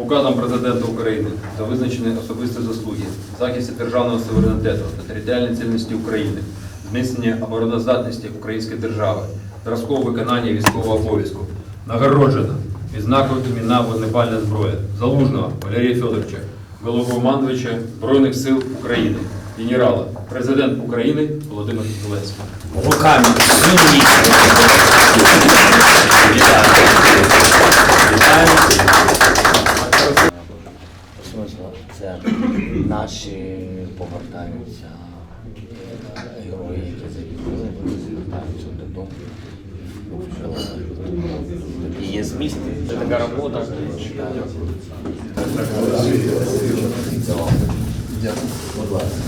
Указом Президента України та визначені особисті заслуги, захисті державного суверенітету та територіальної цілісності України, зміцнення обороноздатності Української держави, зразкового виконання військового обов'язку. Нагороджено відзнакою імена вогнепальна зброя Залужного Валерія Федоровича, головнокомандувача Збройних сил України, генерала, президент України Володимир Зеленський. Руками це наші повертаються герої, які загинули, вони повертаються додому. Такий є зміст, це така робота. Дякую. Будь ласка.